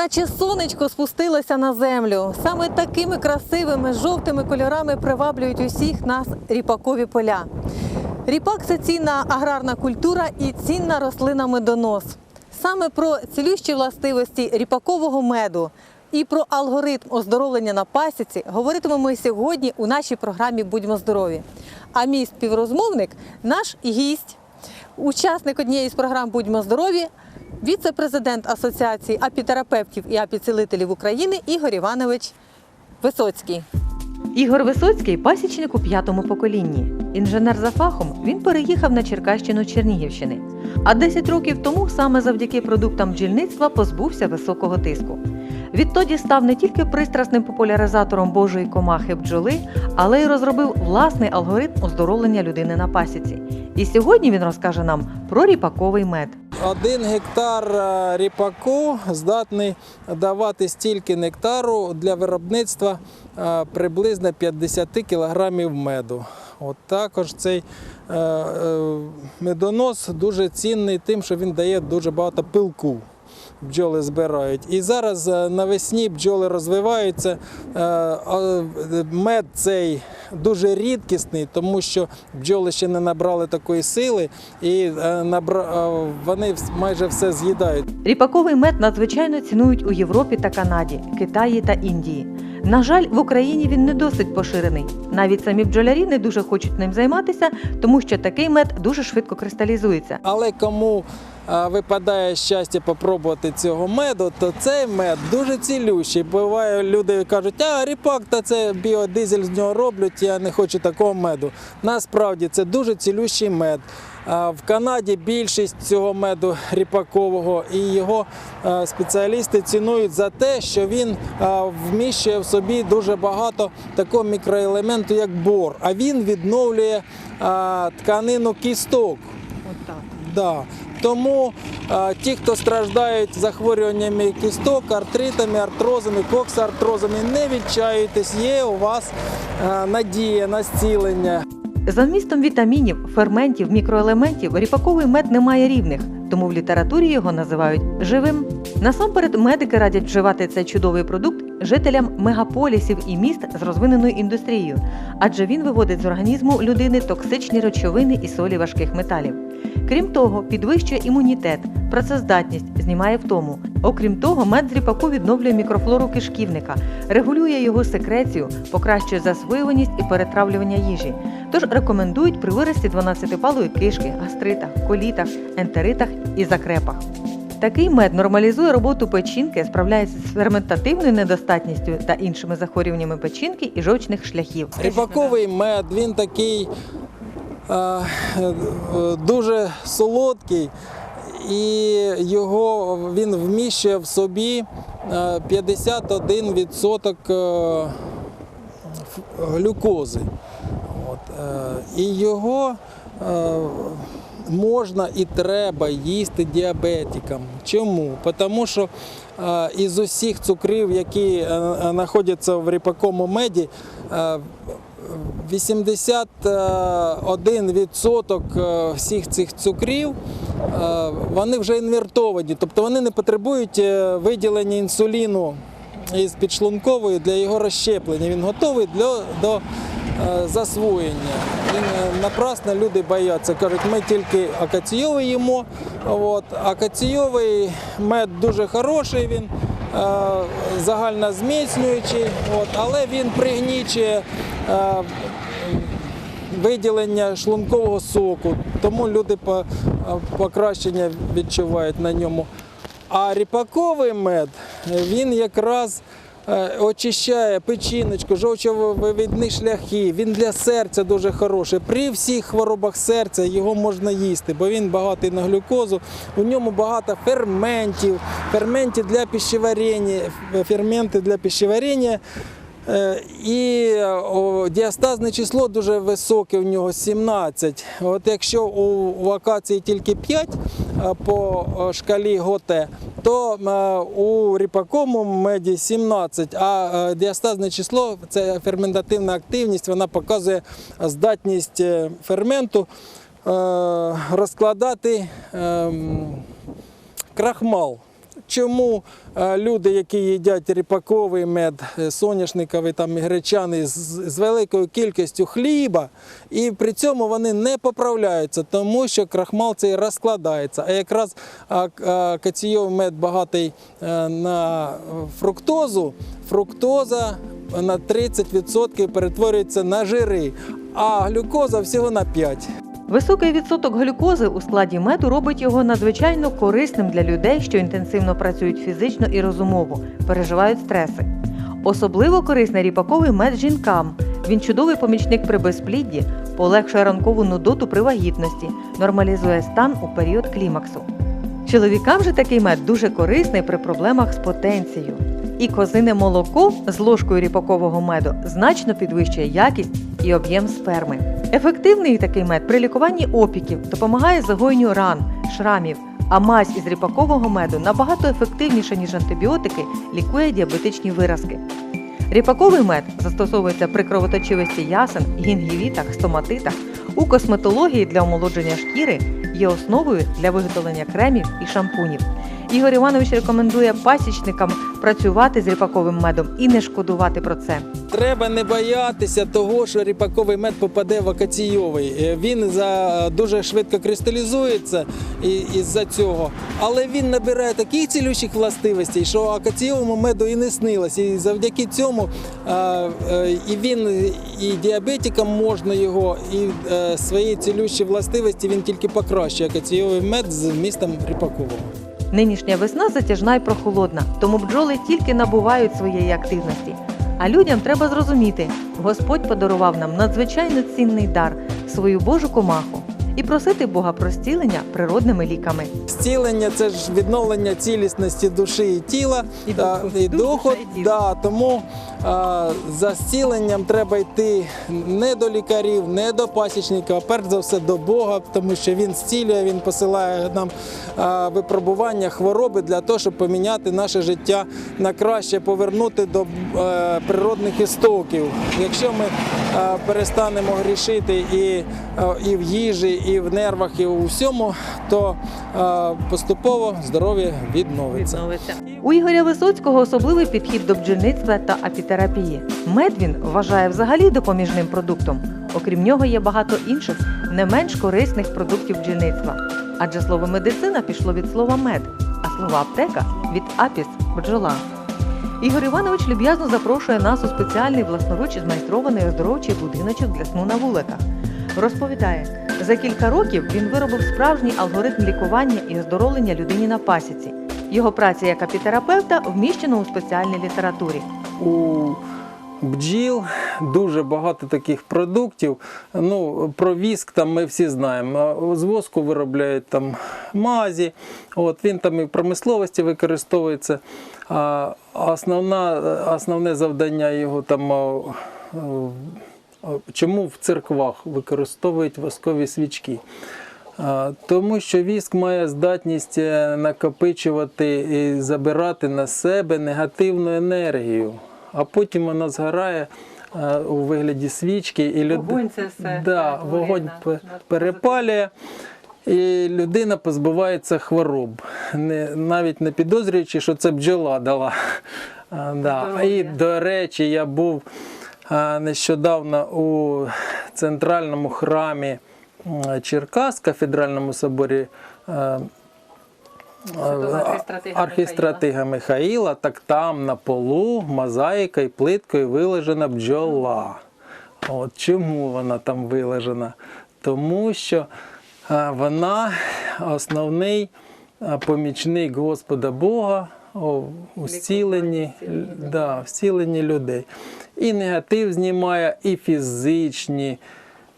Наче сонечко спустилося на землю. Саме такими красивими жовтими кольорами приваблюють усіх нас ріпакові поля. Ріпак це цінна аграрна культура і цінна рослина медонос. Саме про цілющі властивості ріпакового меду і про алгоритм оздоровлення на пасіці говоритимемо сьогодні у нашій програмі Будьмо здорові. А мій співрозмовник наш гість, учасник однієї з програм Будьмо здорові, віце-президент Асоціації апітерапевтів і апіцілителів України Ігор Іванович Висоцький. Ігор Висоцький пасічник у п'ятому поколінні. Інженер за фахом він переїхав на Черкащину Чернігівщини. А 10 років тому саме завдяки продуктам бджільництва позбувся високого тиску. Відтоді став не тільки пристрасним популяризатором божої комахи бджоли, але й розробив власний алгоритм оздоровлення людини на пасіці. І сьогодні він розкаже нам про ріпаковий мед. Один гектар е, ріпаку здатний давати стільки нектару для виробництва е, приблизно 50 кілограмів меду. От також цей е, медонос дуже цінний тим, що він дає дуже багато пилку. Бджоли збирають. І зараз е, навесні бджоли розвиваються. Е, Мед цей дуже рідкісний, тому що бджоли ще не набрали такої сили, і е, вони майже все з'їдають. Ріпаковий мед надзвичайно цінують у Європі та Канаді, Китаї та Індії. На жаль, в Україні він не досить поширений. Навіть самі бджолярі не дуже хочуть ним займатися, тому що такий мед дуже швидко кристалізується. Але кому випадає щастя попробувати цього меду, то цей мед дуже цілющий. Буває, люди кажуть, а ріпак, та це біодизель з нього роблять, я не хочу такого меду. Насправді це дуже цілющий мед. В Канаді більшість цього меду ріпакового і його е, спеціалісти цінують за те, що він е, вміщує в собі дуже багато такого мікроелементу, як бор. А він відновлює е, тканину кісток. Да. Тому е, ті, хто страждають захворюваннями кісток, артритами, артрозами, коксартрозами, не відчаюйтесь, є у вас е, надія на зцілення. За вмістом вітамінів, ферментів, мікроелементів ріпаковий мед не має рівних, тому в літературі його називають живим. Насамперед, медики радять вживати цей чудовий продукт жителям мегаполісів і міст з розвиненою індустрією, адже він виводить з організму людини токсичні речовини і солі важких металів. Крім того, підвищує імунітет, працездатність, знімає втому. Окрім того, мед з ріпаку відновлює мікрофлору кишківника, регулює його секрецію, покращує засвоюваність і перетравлювання їжі. Тож рекомендують при вирості 12-палої кишки, гастритах, колітах, ентеритах і закрепах. Такий мед нормалізує роботу печінки, справляється з ферментативною недостатністю та іншими захворюваннями печінки і жовчних шляхів. Ріпаковий мед, він такий е, е, дуже солодкий, і його він вміщує в собі е, 51% е, глюкози. От, е, і його е, можна і треба їсти діабетикам. Чому? Тому що е, із усіх цукрів, які е, е, знаходяться в ріпакому меді, е, 81% е, всіх цих цукрів вони вже інвертовані, тобто вони не потребують виділення інсуліну із підшлункової для його розщеплення. Він готовий для, до засвоєння. Він, е, напрасно люди бояться. Кажуть, ми тільки акаційовий їмо. От. Акаційовий мед дуже хороший, він е, загально зміцнюючий, от, але він пригнічує. Е, виділення шлункового соку, тому люди покращення відчувають на ньому. А ріпаковий мед він якраз е, очищає печіночку, жовчовивідні шляхи. Він для серця дуже хороший. При всіх хворобах серця його можна їсти, бо він багатий на глюкозу. У ньому багато ферментів, ферменти для пищеварення, ферменти для пищеварення. Е, І діастазне число дуже високе в нього 17. От якщо у, у акації тільки 5 е, по е, шкалі ГОТЕ, то е, у ріпакому меді 17, а е, діастазне число це ферментативна активність, вона показує здатність е, ферменту розкладати ем, крахмал. Чому е, люди, які їдять ріпаковий мед, е, соняшниковий там і гречаний з, великою кількістю хліба, і при цьому вони не поправляються, тому що крахмал цей розкладається. А якраз каційовий мед багатий е, на фруктозу, фруктоза на 30% перетворюється на жири, а глюкоза всього на 5%. Високий відсоток глюкози у складі меду робить його надзвичайно корисним для людей, що інтенсивно працюють фізично і розумово, переживають стреси. Особливо корисний ріпаковий мед жінкам. Він чудовий помічник при безплідді, полегшує ранкову нудоту при вагітності, нормалізує стан у період клімаксу. Чоловікам же такий мед дуже корисний при проблемах з потенцією. І козине молоко з ложкою ріпакового меду значно підвищує якість і об'єм сперми. Ефективний такий мед при лікуванні опіків допомагає загоєнню ран, шрамів, а мазь із ріпакового меду набагато ефективніше, ніж антибіотики, лікує діабетичні виразки. Ріпаковий мед застосовується при кровоточивості ясен, гінгівітах, стоматитах, у косметології для омолодження шкіри, є основою для виготовлення кремів і шампунів. Ігор Іванович рекомендує пасічникам працювати з ріпаковим медом і не шкодувати про це. Треба не боятися того, що ріпаковий мед попаде в акаційовий. Е, Він за дуже швидко кристалізується і- із-за цього, але він набирає таких цілющих властивостей, що акаційовому меду і не снилось. І завдяки цьому е, е, і він і діабетикам можна його, і свої цілющі властивості він тільки покращує акаційовий мед з вмістом ріпакового. Нинішня весна затяжна й прохолодна, тому бджоли тільки набувають своєї активності. А людям треба зрозуміти, Господь подарував нам надзвичайно цінний дар свою Божу комаху і просити Бога про зцілення природними ліками. Зцілення це ж відновлення цілісності душі і тіла І духу. і духу. і тіла. Да, тому за зціленням треба йти не до лікарів, не до пасічника, а перш за все до Бога, тому що він зцілює, він посилає нам випробування хвороби для того, щоб поміняти наше життя на краще, повернути до е, природних істоків. Якщо ми е, перестанемо грішити і, е, і в їжі, і в нервах, і у всьому, то поступово здоров'я відновиться. У Ігоря Висоцького особливий підхід до бджільництва та апітерапії. Мед вважає взагалі допоміжним продуктом. Окрім нього, є багато інших не менш корисних продуктів бджільництва. Адже слово медицина пішло від слова мед, а слово аптека від апіс бджола. Ігор Іванович люб'язно запрошує нас у спеціальний власноруч змайстрований оздоровчий будиночок для сну на вуликах. Розповідає, за кілька років він виробив справжній алгоритм лікування і оздоровлення людині на пасіці. Його праця як апітерапевта вміщена у спеціальній літературі. У бджіл дуже багато таких продуктів. Ну, про віск там ми всі знаємо. З воску виробляють там мазі. От, він там і в промисловості використовується. А основна, основне завдання його там. Чому в церквах використовують воскові свічки? Тому що віск має здатність е, накопичувати і забирати на себе негативну енергію, а потім вона згорає е, у вигляді свічки, і люд... Вогонь це все да, вогонь перепалює. І людина позбувається хвороб, не, навіть не підозрюючи, що це бджола дала. А, да. І, до речі, я був а, нещодавно у центральному храмі Черкас, кафедральному соборі. е, архістратига архістратига Михаїла, так там на полу мозаїка і плиткою вилежена бджола. От чому вона там вилежена? Тому що е, вона основний е, помічник Господа Бога у зціленні, да, людей. І негатив знімає, і фізичні е,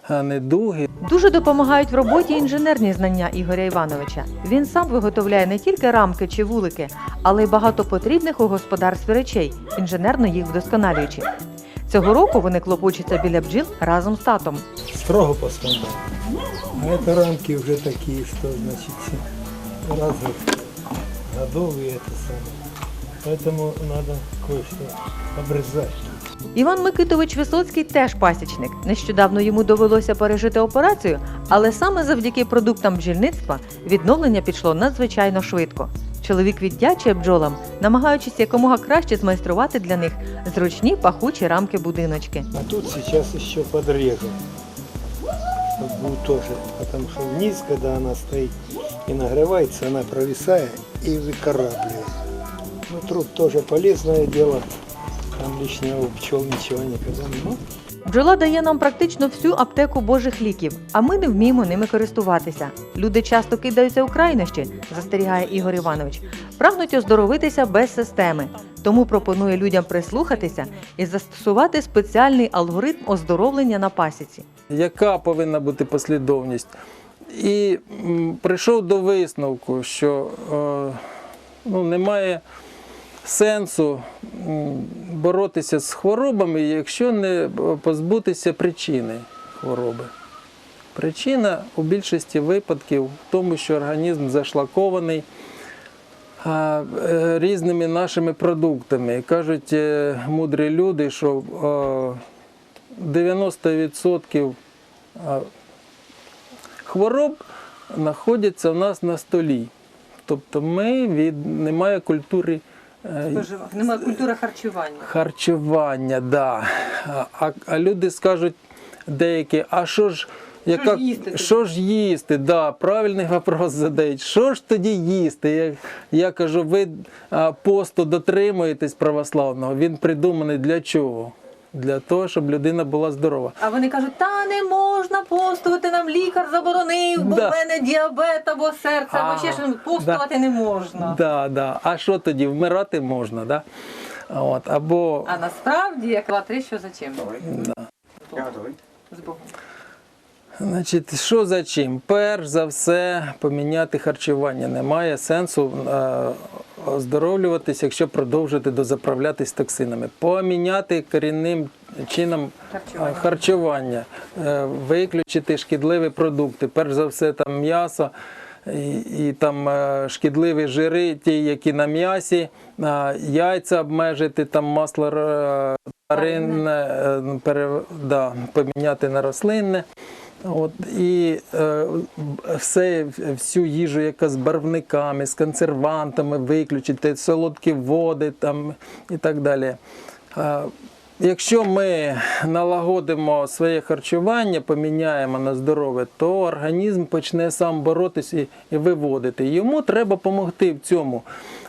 недуги. Дуже допомагають в роботі інженерні знання Ігоря Івановича. Він сам виготовляє не тільки рамки чи вулики, але й багато потрібних у господарстві речей, інженерно їх вдосконалюючи. Цього року вони клопочуться біля бджіл разом з татом. строго по стандарту. А это рамки уже такие, что значит раз в годовые это самое. Поэтому надо кое-что обрезать. Іван Микитович Висоцький теж пасічник. Нещодавно йому довелося пережити операцію, але саме завдяки продуктам бджільництва відновлення пішло надзвичайно швидко. Чоловік віддячує бджолам, намагаючись якомога краще змайструвати для них зручні пахучі рамки будиночки. А тут еще подрезал. Вот будет тоже. Потому вниз, когда она стоит и нагревается, она провисает и выкарабливает. Ну, труд тоже полезное дело. Там лишнего у пчел ничего никогда не Бджола дає нам практично всю аптеку божих ліків, а ми не вміємо ними користуватися. Люди часто кидаються у крайнощі, застерігає Ігор Іванович, прагнуть оздоровитися без системи. Тому пропонує людям прислухатися і застосувати спеціальний алгоритм оздоровлення на пасіці. яка повинна бути послідовність. І м, прийшов до висновку, що е, ну, немає сенсу боротися з хворобами, якщо не позбутися причини хвороби. Причина у більшості випадків в тому, що організм зашлакований е, різними нашими продуктами. Кажуть е, мудрі люди, що е, 90% хвороб знаходяться в нас на столі. Тобто ми від немає культури е, Немає культури харчування. харчування, да. А, а, люди скажуть деякі, а що ж. Яка, ж їсти що ж їсти? Да, правильний вопрос задають. Що ж тоді їсти? Я, я кажу, ви посту дотримуєтесь православного. Він придуманий для чого? Для того, щоб людина була здорова. А вони кажуть, та не можна постувати, нам лікар заборонив, бо Да. в мене діабет або серце, або ще щось. Постувати не можна. Да, да. А що тоді? Вмирати можна, да? От, або А насправді, як латри, що за чим? Да. З Богом. Значить, що за чим? Перш за все, поміняти харчування. Немає сенсу е, оздоровлюватися, якщо продовжити дозаправлятись токсинами. Поміняти корінним чином е, Харчування. харчування, е, виключити шкідливі продукти. Перш за все, там м'ясо. І, і там шкідливі жири, ті, які на м'ясі, яйця обмежити, там масло тваринне, пере, да, поміняти на рослинне. От, і е, все, всю їжу, яка з барвниками, з консервантами, виключити, солодкі води там, і так далі. Е, Якщо ми налагодимо своє харчування, поміняємо на здорове, то організм почне сам боротися і, і виводити. Йому треба допомогти в цьому.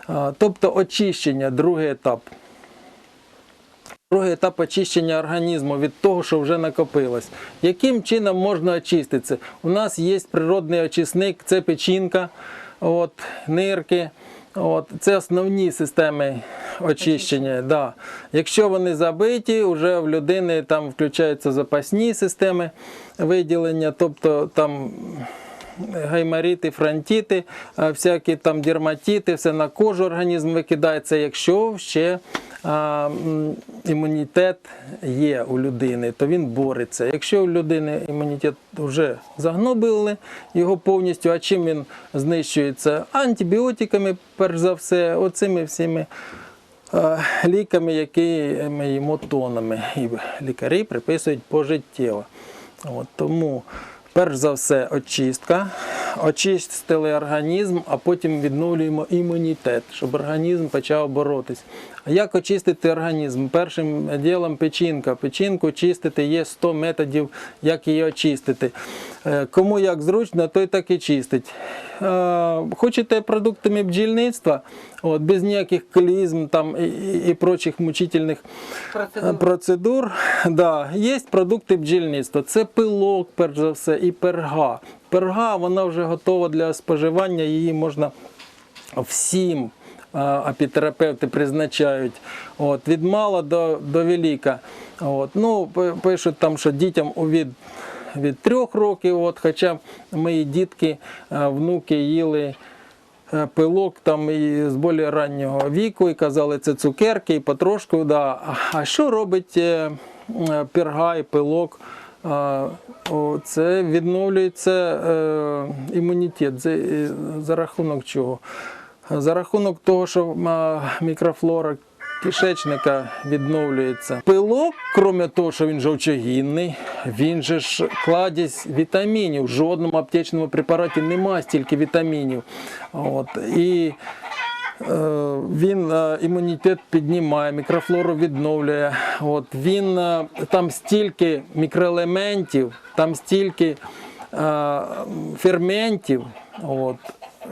Е, Тобто очищення, другий етап. Другий етап очищення організму від того, що вже накопилось. Яким чином можна очиститися? У нас є природний очисник, це печінка, от, нирки. От, це основні системи очищення. Да. Якщо вони забиті, вже в людини там включаються запасні системи виділення, тобто там гайморіти, фронтіти, всякі там дерматіти, все на кожу організм викидається, якщо ще імунітет є у людини, то він бореться. Якщо у людини імунітет вже загнобили його повністю, а чим він знищується? Антибіотиками, перш за все, оцими всіми ліками, які ми їмо тонами. І лікарі приписують пожиттєво. От, тому, перш за все, очистка. Очистили організм, а потім відновлюємо імунітет, щоб організм почав боротись. Як очистити організм? Першим ділом печінка. Печінку чистити є 100 методів, як її очистити. Е, Кому як зручно, той так і чистить. Е, Хочете продуктами бджільництва, от, без ніяких клізм там, і, і, і прочих мучительних Процедура. процедур. Да, є продукти бджільництва. Це пилок, перш за все, і перга. Перга вона вже готова для споживання, її можна всім апітерапевти призначають. От, від мала до, до велика. От, ну, пишуть там, що дітям від, від трьох років, от, хоча мої дітки, внуки їли. е, Пилок там і з більш раннього віку, і казали, це цукерки, і потрошку. Да. А- що робить е, е, пірга і пилок? Це відновлюється імунітет. За рахунок чого? За рахунок того, що мікрофлора кишечника відновлюється. Пилок, крім того, що він жовчогінний, він же ж кладість вітамінів. В жодному аптечному препараті немає стільки вітамінів. От. І Е, Він е, імунітет піднімає, мікрофлору відновлює. От, він, е, там стільки мікроелементів, там стільки ферментів, от,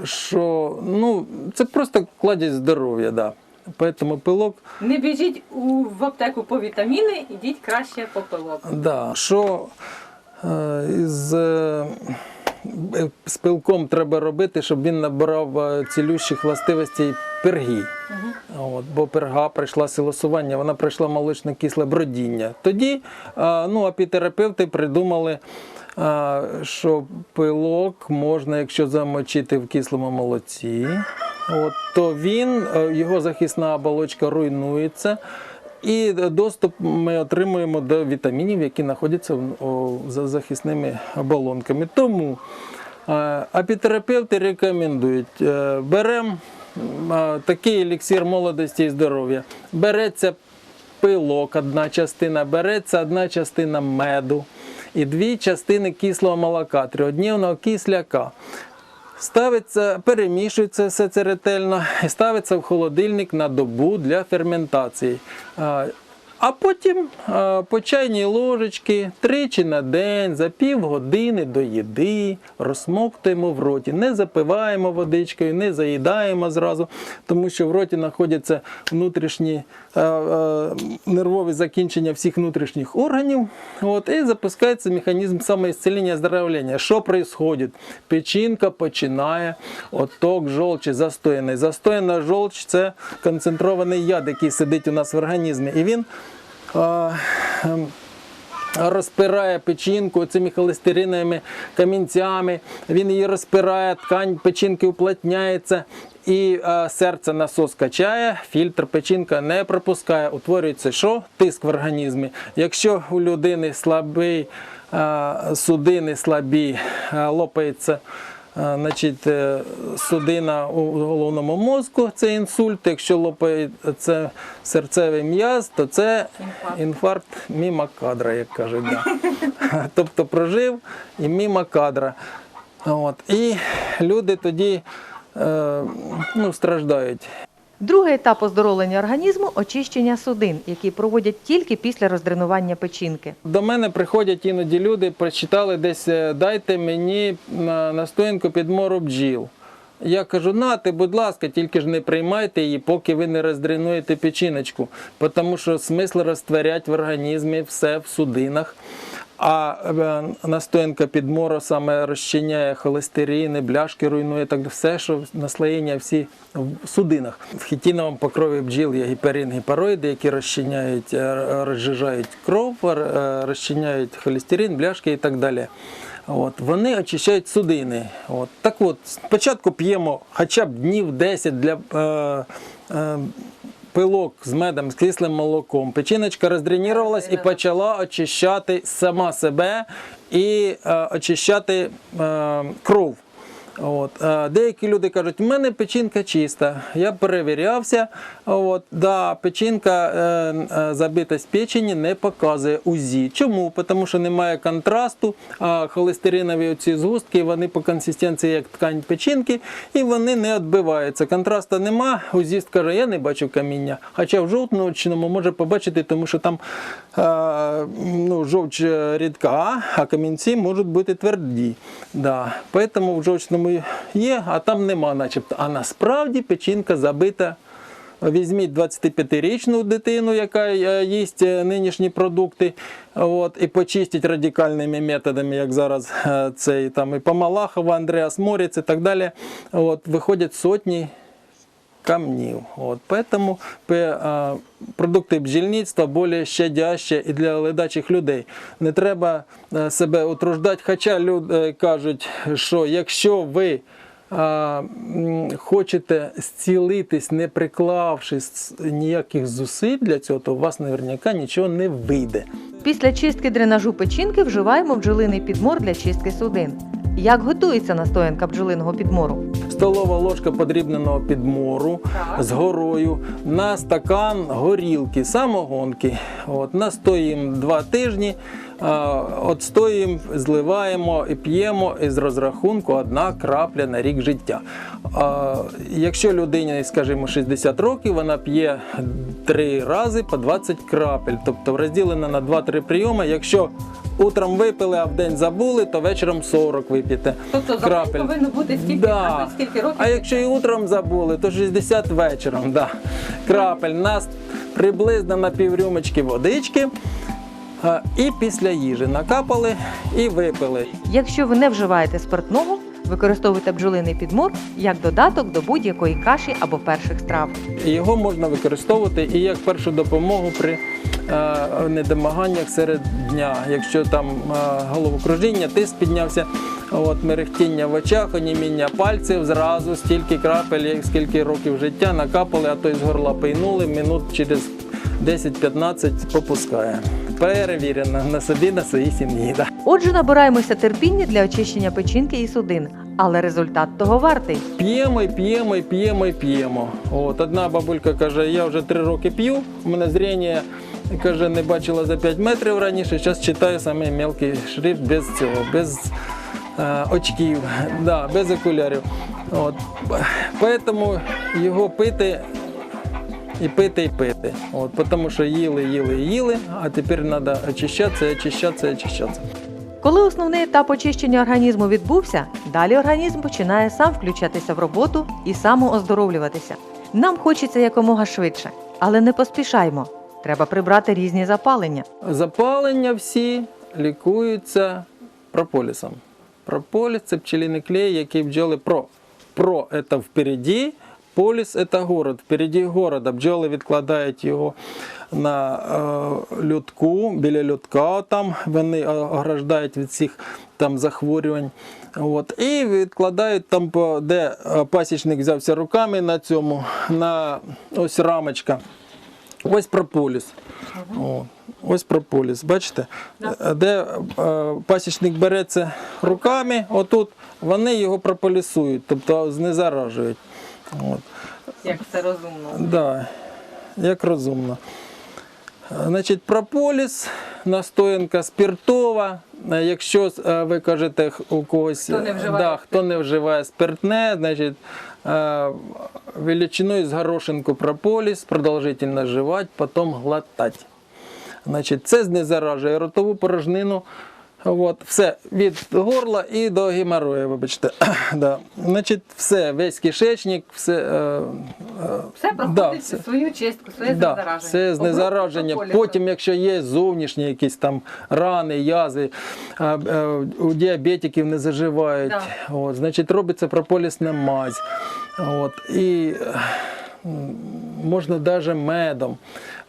що ну, це просто кладість здоров'я. Да. Поэтому пилок Не біжіть у, в аптеку по вітаміни, ідіть краще по пилок. Да. Що е, із е, з пилком треба робити, щоб він набирав е, цілющих властивостей пергі. От, бо перга пройшла силосування, вона пройшла молочно-кисле бродіння. Тоді е, ну, апітерапевти придумали, що пилок можна, якщо замочити в кислому молоці, от, то він, е, його захисна оболочка руйнується. І доступ ми отримуємо до вітамінів, які знаходяться за захисними оболонками. Тому е, апітерапевти рекомендують, беремо такий еліксир молодості і здоров'я. Береться пилок, одна частина, береться одна частина меду і дві частини кислого молока, трьохдневного кисляка. Ставиться, перемішується все це ретельно і ставиться в холодильник на добу для ферментації. А, потім по чайній ложечки тричі на день за півгодини до їди розсмоктуємо в роті. Не запиваємо водичкою, не заїдаємо зразу, тому що в роті знаходяться внутрішні нервові закінчення всіх внутрішніх органів. От, і запускається механізм самоісцелення здоровлення. Що відбувається? Печінка починає отток жолчі застояний. Застояна жолч це концентрований яд, який сидить у нас в організмі. І він а, ем, розпирає печінку цими холестериновими камінцями, він її розпирає, ткань печінки уплотняється. І е, серце насос качає, фільтр печінка не пропускає, утворюється що? Тиск в організмі. Якщо у людини слабий, е, судини слабі, е, лопається значить, судина у головному мозку, це інсульт. Якщо лопається серцевий м'яз, то це інфаркт мімокадра, як кажуть. Да. Тобто прожив і мімокадра. От. І люди тоді ну, страждають. Другий етап оздоровлення організму очищення судин, які проводять тільки після роздренування печінки. До мене приходять іноді люди, прочитали десь, е, дайте мені на- настоянку підмору бджіл. Я кажу, нате, будь ласка, тільки ж не приймайте її, поки ви не роздренуєте печіночку, тому що смисл розтворять в організмі все в судинах. А е, настоянка підмору саме розчиняє холестерини, бляшки руйнує, так все, що наслоєння всі в судинах. В хітіновому покрові бджіл є гіперин, гіпароїди, які розчиняють, е, розжижають кров, е, розчиняють холестерин, бляшки і так далі. От, вони очищають судини. От. Так от, спочатку п'ємо хоча б днів 10 для е, е, пилок з медом, з кислим молоком. Печіночка роздренірувалась і почала очищати сама себе і е, очищати е, кров. От. е, Деякі люди кажуть, у мене печінка чиста. Я перевірявся. От, да, печінка, е, е, забитість печені не показує УЗІ. Чому? Тому що немає контрасту, а холестеринові оці згустки вони по консистенції як ткань печінки, і вони не відбиваються. Контрасту нема. УЗІст каже, я не бачу каміння. Хоча в жовтночному може побачити, тому що там е, ну, жовч рідка, а камінці можуть бути тверді. Да. Тому в жовчному є, а там нема, начебто. А насправді печінка забита. Візьміть 25-річну дитину, яка е, їсть е, нинішні продукти, от, і почистіть радикальними методами, як зараз е, цей там і Помалахова, Андреас Моріц і так далі. От, виходять сотні камнів. От, поэтому продукти бджільництва більш щадяще і для ледачих людей. Не треба себе утруждати. Хоча люди кажуть, що якщо ви хочете зцілитись, не приклавши ніяких зусиль для цього, то у вас наверняка нічого не вийде. Після чистки дренажу печінки вживаємо бджолиний підмор для чистки судин. Як готується настоянка бджолиного підмору? столова ложка подрібненого підмору Так. з горою, на стакан горілки, самогонки. От, настоїмо два тижні, отстоїмо, зливаємо і п'ємо із розрахунку одна крапля на рік життя. Якщо людині, скажімо, 60 років, вона п'є три рази по 20 крапель, тобто розділено на 2-3 прийоми. Якщо утром випили, а в день забули, то вечором 40 вип'єте Тобто за крапель. день повинно бути скільки, а тут скільки років? А якщо і утром забули, то 60 вечором. Да. Крапель. Нас приблизно на піврюмочки водички. А, І після їжі накапали і випили. Якщо ви не вживаєте спиртного, використовуйте бджолиний підмор як додаток до будь-якої каші або перших страв. Його можна використовувати і як першу допомогу при е, недомаганнях серед дня. Якщо там е, головокружіння, тиск піднявся, от мерехтіння в очах, оніміння пальців, зразу стільки крапель, як скільки років життя накапали, а то й з горла пийнули, минут через 10-15 попускає. Перевірено на собі, на своїй сім'ї. Да. Отже, набираємося терпіння для очищення печінки і судин, але результат того вартий. П'ємо, і п'ємо, і п'ємо, і п'ємо. От одна бабулька каже, я вже три роки п'ю, у мене зріння каже, не бачила за 5 метрів раніше, зараз читаю саме мелкий шрифт без цього, без е, очків, да, без окулярів. От. Поэтому його пити і пити, і пити. От, тому що їли, їли, їли, а тепер треба очищатися, очищатися, очищатися. Коли основний етап очищення організму відбувся, далі організм починає сам включатися в роботу і самооздоровлюватися. Нам хочеться якомога швидше, але не поспішаймо. Треба прибрати різні запалення. Запалення всі лікуються прополісом. Прополіс це пчелиний клей, який бджоли про. Про це впереді, поліс це город. Впереді города бджоли відкладають його на е, льотку, біля льотка там вони ограждають від всіх там захворювань. От, і відкладають там, де е, пасічник взявся руками на цьому, на ось рамочка. Ось прополіс. О, ось прополіс. Бачите? Е, Де е, пасічник береться руками, отут вони його прополісують, тобто знезаражують. От. Як все розумно. Да, як розумно. Значить, прополіс, настоянка спиртова. Якщо е, ви кажете у когось, Хто не вживає да, хто не вживає спиртне, значить е, величиною з горошинку прополіс, продовжительно жевать, потім глотать. Значить, це знезаражує ротову порожнину. От, все, від горла і до геморрою, вибачте. да. Значить, все, весь кишечник, все. Е, е, Все проходить да, все. свою чистку, своє Да, знезараження. це знезараження. Обробка Потім, якщо є зовнішні якісь там рани, язви, а, е, у діабетиків не заживають, Да. от, значить робиться прополісна мазь. От, і е, можна навіть медом.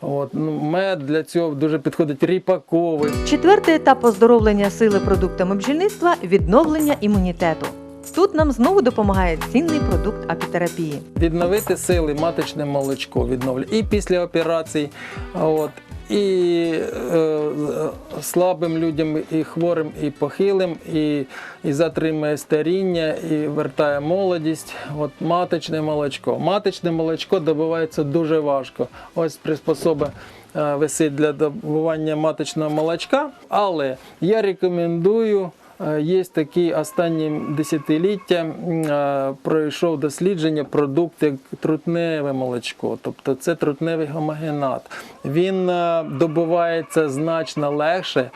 От, ну, мед для цього дуже підходить ріпаковий. Четвертий етап оздоровлення сили продуктами бджільництва відновлення імунітету. Тут нам знову допомагає цінний продукт апітерапії. відновити сили, маточне молочко відновлює і після операцій. От, і е, слабим людям, і хворим, і похилим, і, і затримує старіння, і вертає молодість. От маточне молочко. Маточне молочко добувається дуже важко.Ось приспособи е, висить для добування маточного молочка, але я рекомендую. Е, Є такі останні десятиліття е, пройшов дослідження продукт як трутневе молочко, тобто це трутневий гомогенат. Він е, добувається значно легше.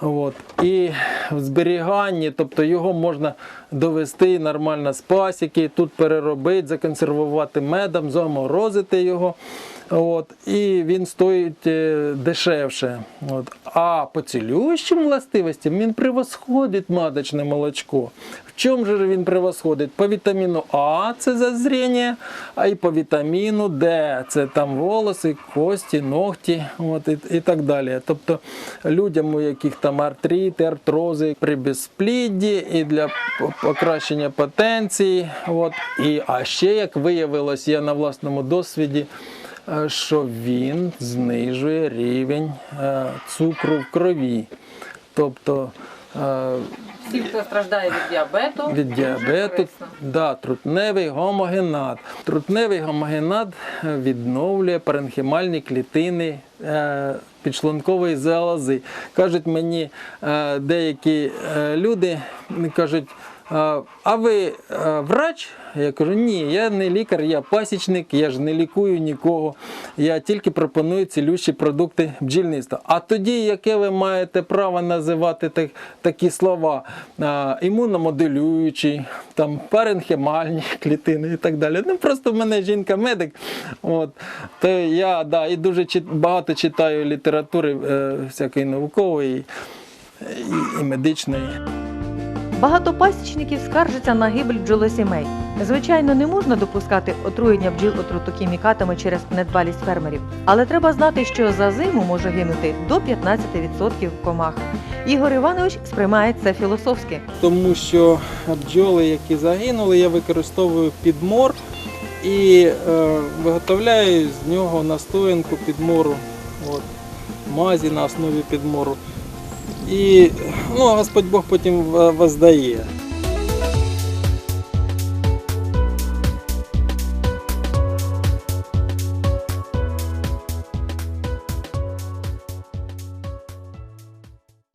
От. І в зберіганні, тобто його можна довести нормально з пасіки, тут переробити, законсервувати медом, заморозити його. От. І він стоїть е, дешевше. От. А по цілющим властивостям він превосходить маточне молочко. В чому же він превосходить? По вітаміну А це за зріння, а і по вітаміну Д це там волоси, кості, ногті от, і, і так далі. Тобто людям, у яких там артрити, артрози при безплідді і для покращення потенції. От. І, а ще, як виявилось, я на власному досвіді, що він знижує рівень е, цукру в крові. Тобто е, Всі, хто страждає від діабету, від діабету, да, трутневий гомогенат. Трутневий гомогенат е, відновлює паренхімальні клітини е, підшлункової залози. Кажуть мені е, деякі е, люди, кажуть, «А, ви врач? Я кажу, ні, я не лікар, я пасічник, я ж не лікую нікого. Я тільки пропоную цілющі продукти бджільництва. А тоді, яке ви маєте право називати так, такі слова? Імуномоделюючі, там паренхімальні клітини і так далі. Ну просто в мене жінка-медик. От. То я да, і дуже багато читаю літератури е, всякої наукової і медичної. Багато пасічників скаржаться на гибель бджолосімей. Звичайно, не можна допускати отруєння бджіл отрутокімікатами через недбалість фермерів, але треба знати, що за зиму може гинути до 15% комах. Ігор Іванович сприймає це філософськи. тому що бджоли, які загинули, я використовую підмор і е, виготовляю з нього настоянку підмору, от, мазі на основі підмору. І ну, Господь Бог потім воздає.